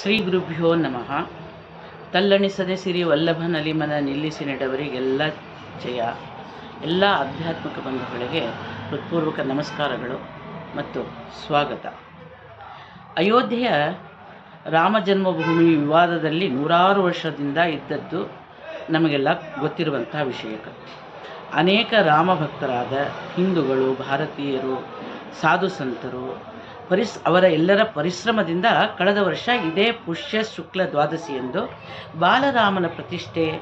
ಶ್ರೀ ಗುರುಭ್ಯೋ ನಮಃ. ತಲ್ಲಣಿಸದೆ ಸಿರಿ ವಲ್ಲಭನಲಿಮನ ನಿಲ್ಲಿಸಿ ನೆಡವರಿಗೆಲ್ಲ ಜಯ. ಎಲ್ಲ ಆಧ್ಯಾತ್ಮಿಕ ಬಂಧುಗಳಿಗೆ ಹೃತ್ಪೂರ್ವಕ ನಮಸ್ಕಾರಗಳು ಮತ್ತು ಸ್ವಾಗತ. ಅಯೋಧ್ಯೆಯ ರಾಮ ಜನ್ಮಭೂಮಿ ವಿವಾದದಲ್ಲಿ ನೂರಾರು ವರ್ಷದಿಂದ ಇದ್ದದ್ದು ನಮಗೆಲ್ಲ ಗೊತ್ತಿರುವಂತಹ ವಿಷಯ. ಅನೇಕ ರಾಮ ಭಕ್ತರಾದ ಹಿಂದೂಗಳು, ಭಾರತೀಯರು, ಸಾಧು ಸಂತರು ಪರಿಸ್ ಅವರ ಎಲ್ಲರ ಪರಿಶ್ರಮದಿಂದ ಕಳೆದ ವರ್ಷ ಇದೇ ಪುಷ್ಯ ಶುಕ್ಲ ದ್ವಾದಶಿಯೆಂದು ಬಾಲರಾಮನ ಪ್ರತಿಷ್ಠೆ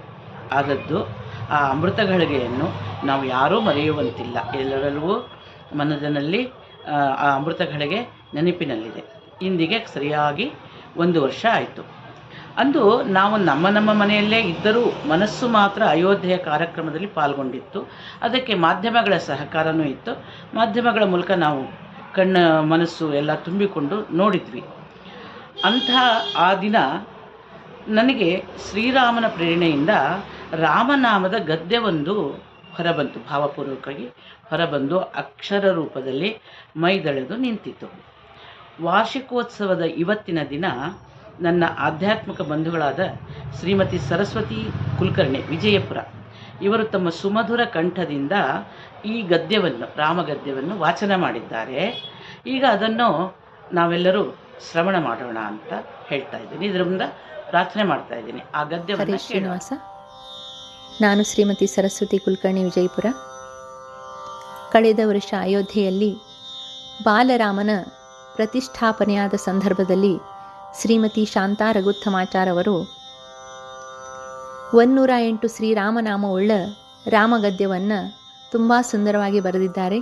ಆದದ್ದು ಆ ಅಮೃತ ಗಳಿಗೆಯನ್ನು ನಾವು ಯಾರೂ ಮರೆಯುವಂತಿಲ್ಲ. ಎಲ್ಲರಲ್ಲೂ ಮನದಲ್ಲಿ ಆ, ಅಮೃತ ಗಳಿಗೆ ನೆನಪಿನಲ್ಲಿದೆ. ಇಂದಿಗೆ ಸರಿಯಾಗಿ ಒಂದು ವರ್ಷ ಆಯಿತು. ಅಂದು ನಾವು ನಮ್ಮ ನಮ್ಮ ಮನೆಯಲ್ಲೇ ಇದ್ದರೂ ಮನಸ್ಸು ಮಾತ್ರ ಅಯೋಧ್ಯೆಯ ಕಾರ್ಯಕ್ರಮದಲ್ಲಿ ಪಾಲ್ಗೊಂಡಿತ್ತು. ಅದಕ್ಕೆ ಮಾಧ್ಯಮಗಳ ಸಹಕಾರವೂ ಇತ್ತು. ಮಾಧ್ಯಮಗಳ ಮೂಲಕ ನಾವು ಕಣ್ಣ, ಮನಸ್ಸು ಎಲ್ಲ ತುಂಬಿಕೊಂಡು ನೋಡಿದ್ವಿ. ಅಂಥ ಆ ದಿನ ನನಗೆ ಶ್ರೀರಾಮನ ಪ್ರೇರಣೆಯಿಂದ ರಾಮನಾಮದ ಗದ್ಯವೊಂದು ಹೊರಬಂತು. ಭಾವಪೂರ್ವಕವಾಗಿ ಹೊರಬಂದು ಅಕ್ಷರ ರೂಪದಲ್ಲಿ ಮೈದಳೆದು ನಿಂತಿತು ವಾರ್ಷಿಕೋತ್ಸವದ ಇವತ್ತಿನ ದಿನ ನನ್ನ ಆಧ್ಯಾತ್ಮಿಕ ಬಂಧುಗಳಾದ ಶ್ರೀಮತಿ ಸರಸ್ವತಿ ಕುಲಕರ್ಣಿ ವಿಜಯಪುರ ಇವರು ತಮ್ಮ ಸುಮಧುರ ಕಂಠದಿಂದ ಈ ಗದ್ಯವನ್ನು ರಾಮಗದ್ಯವನ್ನು ವಾಚನ ಮಾಡಿದ್ದಾರೆ. ಈಗ ಅದನ್ನು ನಾವೆಲ್ಲರೂ ಶ್ರವಣ ಮಾಡೋಣ ಅಂತ ಹೇಳ್ತಾ ಇದ್ದೀನಿ. ಇದರಿಂದ ಪ್ರಾರ್ಥನೆ ಮಾಡ್ತಾ ಇದ್ದೀನಿ. ಆ ಗದ್ಯ ಶ್ರೀನಿವಾಸ. ನಾನು ಶ್ರೀಮತಿ ಸರಸ್ವತಿ ಕುಲಕರ್ಣಿ ವಿಜಯಪುರ. ಕಳೆದ ವರ್ಷ ಅಯೋಧ್ಯೆಯಲ್ಲಿ ಬಾಲರಾಮನ ಪ್ರತಿಷ್ಠಾಪನೆಯಾದ ಸಂದರ್ಭದಲ್ಲಿ ಶ್ರೀಮತಿ ಶಾಂತಾ ರಘುತ್ತಮಾಚಾರವರು ಒನ್ನೂರ ಎಂಟು ಶ್ರೀರಾಮನಾಮವುಳ್ಳ ರಾಮಗದ್ಯವನ್ನು ತುಂಬ ಸುಂದರವಾಗಿ ಬರೆದಿದ್ದಾರೆ.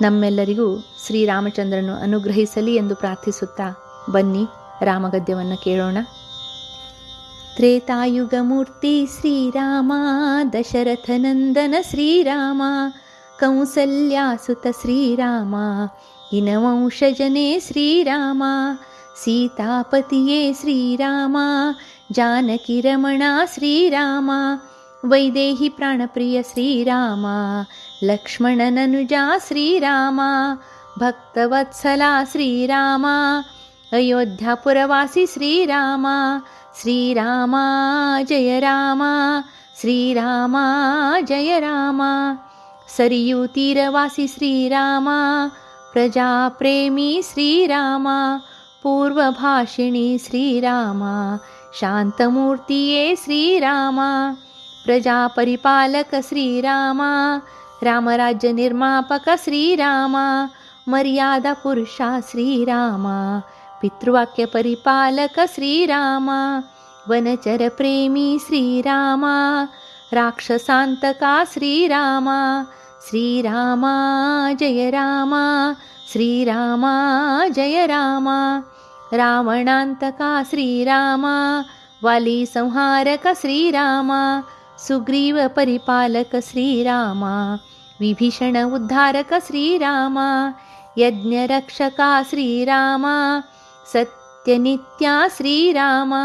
ನಮ್ಮೆಲ್ಲರಿಗೂ ಶ್ರೀರಾಮಚಂದ್ರನು ಅನುಗ್ರಹಿಸಲಿ ಎಂದು ಪ್ರಾರ್ಥಿಸುತ್ತಾ ಬನ್ನಿ, ರಾಮಗದ್ಯವನ್ನು ಕೇಳೋಣ. ತ್ರೇತಾಯುಗಮೂರ್ತಿ ಶ್ರೀರಾಮ, ದಶರಥನಂದನ ಶ್ರೀರಾಮ, ಕೌಸಲ್ಯಾಸುತ ಶ್ರೀರಾಮ ಇನವಂಶಜನೇ ಶ್ರೀರಾಮ सीतापतिये श्रीरामा जानकीरमणा श्रीरामा वैदेहि प्राणप्रिय श्रीरामा लक्ष्मणननुजा श्रीरामा भक्तवत्सला श्रीरामा अयोध्यापुरवासी श्रीरामा श्रीरामा जय रामा श्रीरामा जय रामा सरयूतीरवासी श्रीरामा प्रजाप्रेमी श्रीराम पूर्वभाषिणी श्रीरामा शान्तमूर्तिये श्रीरामा प्रजापरिपालक श्रीरामा रामराज्यनिर्मापक श्रीरामा मर्यादापुरुषा श्रीरामा पितृवाक्यपरिपालक श्रीरामा वनचरप्रेमी श्रीरामा राक्षसान्तका श्रीरामा श्रीरामा जय रामा श्रीरामा जय रामा। रावणान्तका श्रीरामा वालीसंहारक श्रीरामा सुग्रीवपरिपालक श्रीरामा विभीषण उद्धारक श्रीरामा यज्ञरक्षका श्रीरामा सत्यनित्या श्रीरामा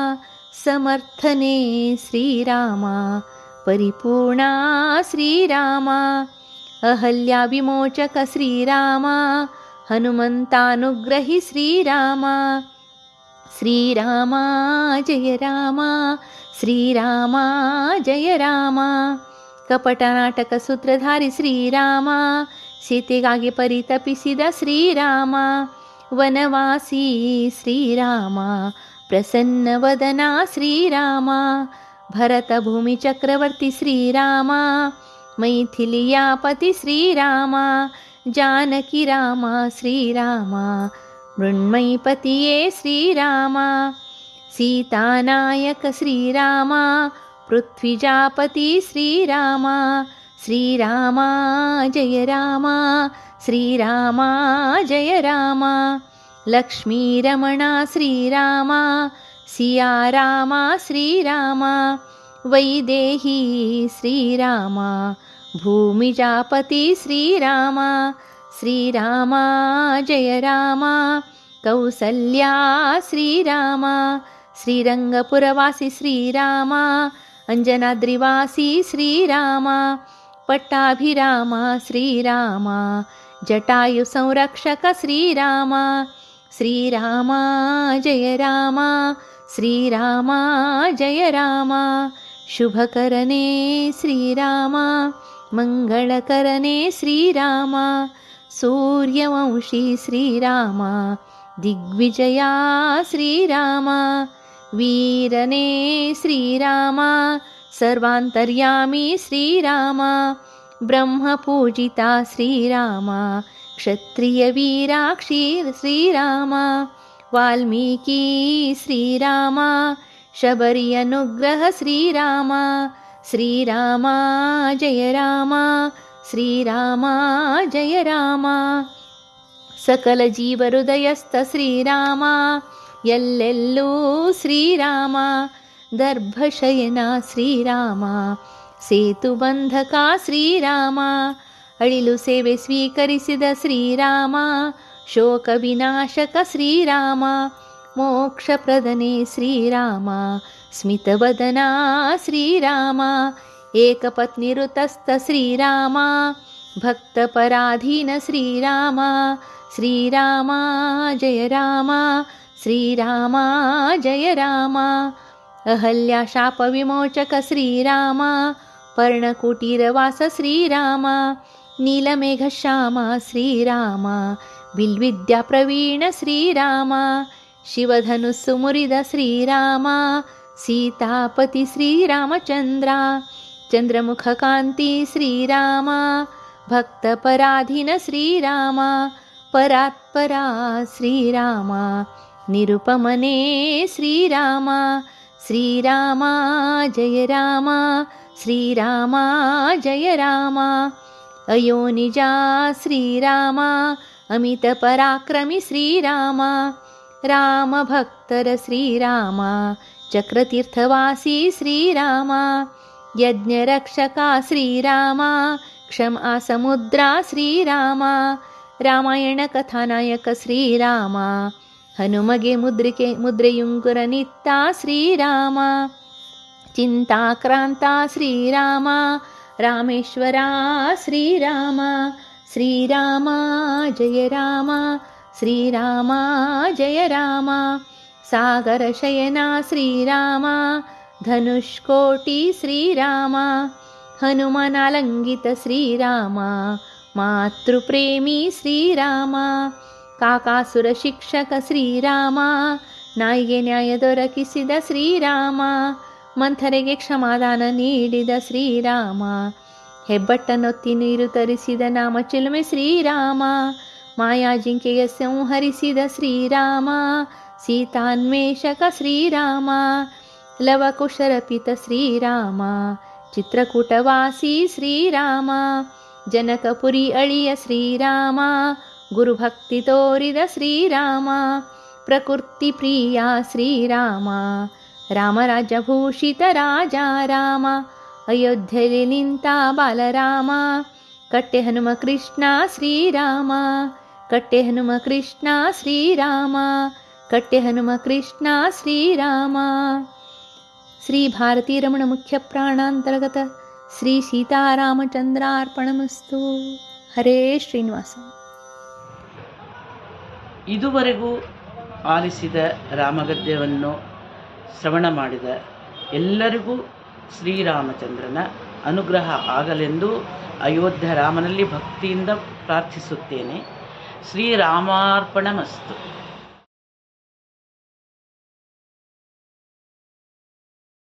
समर्थने श्रीरामा परिपूर्णा श्रीरामा अहल्याविमोचक श्रीरामा हनुमन्तानुग्रहि श्रीरामा श्रीरामा जय रामा। श्रीरामा जय रामा। कपटनाटकसूत्रधारि श्रीरामा। सीतेगागे परितपिसिद परितपद श्रीराम। वनवासी श्रीराम। प्रसन्नवदना श्रीराम। भरतभूमि चक्रवर्ति श्रीराम। मैथिलियापति श्रीराम। जानकी राम श्रीराम। मृण्मयीपतये श्रीरामा सीतानायक श्रीरामा पृथ्वीजापति श्रीरामा श्रीरामा जय रामा श्रीरामा जय रामा लक्ष्मीरमणा श्रीरामा सिया रामा श्रीरामा वैदेही श्रीरामा भूमिजापति श्रीरामा श्रीरामा जय रामा कौसल्या श्रीरामा श्रीरङ्गपुरवासी श्रीरामा अञ्जनाद्रिवासी श्रीरामा पट्टाभिरामा श्रीरामा जटायुसंरक्षक श्रीरामा श्रीरामा जय रामा श्रीरामा जय रामा शुभकरणे श्रीरामा मङ्गलकरणे श्रीरामा सूर्यवंशी श्रीराम दिग्विजया श्रीराम वीरने श्रीराम सर्वान्तर्यामी श्रीराम ब्रह्मपूजिता श्रीराम क्षत्रियवीराक्षी श्रीराम वाल्मीकी श्रीराम शबरि अनुग्रह श्रीराम श्रीराम जय राम ಶ್ರೀರಾಮ, ಜಯ ರಾಮ. ಸಕಲ ಜೀವಹೃದಯಸ್ಥ ಶ್ರೀರಾಮ, ಎಲ್ಲೆಲ್ಲೂ ಶ್ರೀರಾಮ. ದರ್ಭಶಯನ ಶ್ರೀರಾಮ, ಸೇತುಬಂಧಕ ಶ್ರೀರಾಮ. ಅಳಿಲು ಸೇವೆ ಸ್ವೀಕರಿಸಿದ ಶ್ರೀರಾಮ, ಶೋಕ ವಿನಾಶಕ ಶ್ರೀರಾಮ. ಮೋಕ್ಷ ಪ್ರದನೆ ಶ್ರೀರಾಮ, ಸ್ಮಿತವದನ ಶ್ರೀರಾಮ. एकपत्निरुतस्त श्रीरामा भक्तपराधीन श्रीरामा श्रीरामा जय रामा श्रीरामा जय राम अहल्याशापविमोचक श्रीरामा पर्णकुटीरवास श्रीरामा नीलमेघश्यामा श्रीरामा बिल्विद्याप्रवीण श्रीरामा शिवधनुस्सुमुरिद श्रीरामा सीतापति श्रीरामचन्द्रा चन्द्रमुखकान्ति भक्तपराधीन श्रीरामा परात्परा श्रीरामा निरुपमने श्रीरामा श्रीरामा जय रामा श्रीरामा जय रामा अयोनिजा श्रीरामा अमितपराक्रमि श्रीरामा रामभक्तर श्रीरामा चक्रतीर्थवासी श्रीरामा यज्ञरक्षका श्रीरामा क्षमा समुद्रा श्रीरामा रामायणकथानायक श्रीरामा हनुमगे मुद्रिके मुद्रयुङ्कुरनित्ता श्रीरामा चिन्ताक्रान्ता श्रीरामा रामेश्वरा श्रीरामा श्रीरामा जय राम श्रीरामा जय राम सागरशयना श्रीरामा ಧನುಷ್ಕೋಟಿ ಶ್ರೀರಾಮ, ಹನುಮನಾಲಂಗಿತ ಶ್ರೀರಾಮ, ಮಾತೃಪ್ರೇಮಿ ಶ್ರೀರಾಮ, ಕಾಕಾಸುರ ಶಿಕ್ಷಕ ಶ್ರೀರಾಮ, ನಾಯಿಗೆ ನ್ಯಾಯ ದೊರಕಿಸಿದ ಶ್ರೀರಾಮ ಮಂಥರೆಗೆ ಕ್ಷಮಾದಾನ ನೀಡಿದ ಶ್ರೀರಾಮ ಹೆಬ್ಬಟ್ಟನೊತ್ತಿ ನೀರು ತರಿಸಿದ ನಾಮ ಚಿಲುಮೆ ಶ್ರೀರಾಮ ಮಾಯಾಜಿಂಕೆಯ ಸಂಹರಿಸಿದ ಶ್ರೀರಾಮ, ಸೀತಾನ್ವೇಷಕ ಶ್ರೀರಾಮ लवकुशरपितश्रीरामा चित्रकूटवासी श्रीरामा जनकपुरि अळिय श्रीरामा गुरुभक्तितोरिद श्रीरामा प्रकृतिप्रिया श्रीरामा रामराजभूषित राजा राम अयोध्ये निन्ता बालरामा कट्टे हनुमकृष्णा श्रीरामा कट्टे हनुमकृष्णा श्रीरामा कट्टे हनुमकृष्णा श्रीरामा। ಶ್ರೀ ಭಾರತೀರಮಣ ಮುಖ್ಯ ಪ್ರಾಣಾಂತರ್ಗತ ಶ್ರೀ ಸೀತಾರಾಮಚಂದ್ರಾರ್ಪಣಮಸ್ತು. ಹರೇ ಶ್ರೀನಿವಾಸ. ಇದುವರೆಗೂ ಆಲಿಸಿದ ರಾಮಗದ್ಯವನ್ನು ಶ್ರವಣ ಮಾಡಿದ ಎಲ್ಲರಿಗೂ ಶ್ರೀರಾಮಚಂದ್ರನ ಅನುಗ್ರಹ ಆಗಲೆಂದು ಅಯೋಧ್ಯ ರಾಮನಲ್ಲಿ ಭಕ್ತಿಯಿಂದ ಪ್ರಾರ್ಥಿಸುತ್ತೇನೆ. ಶ್ರೀರಾಮಾರ್ಪಣಮಸ್ತು.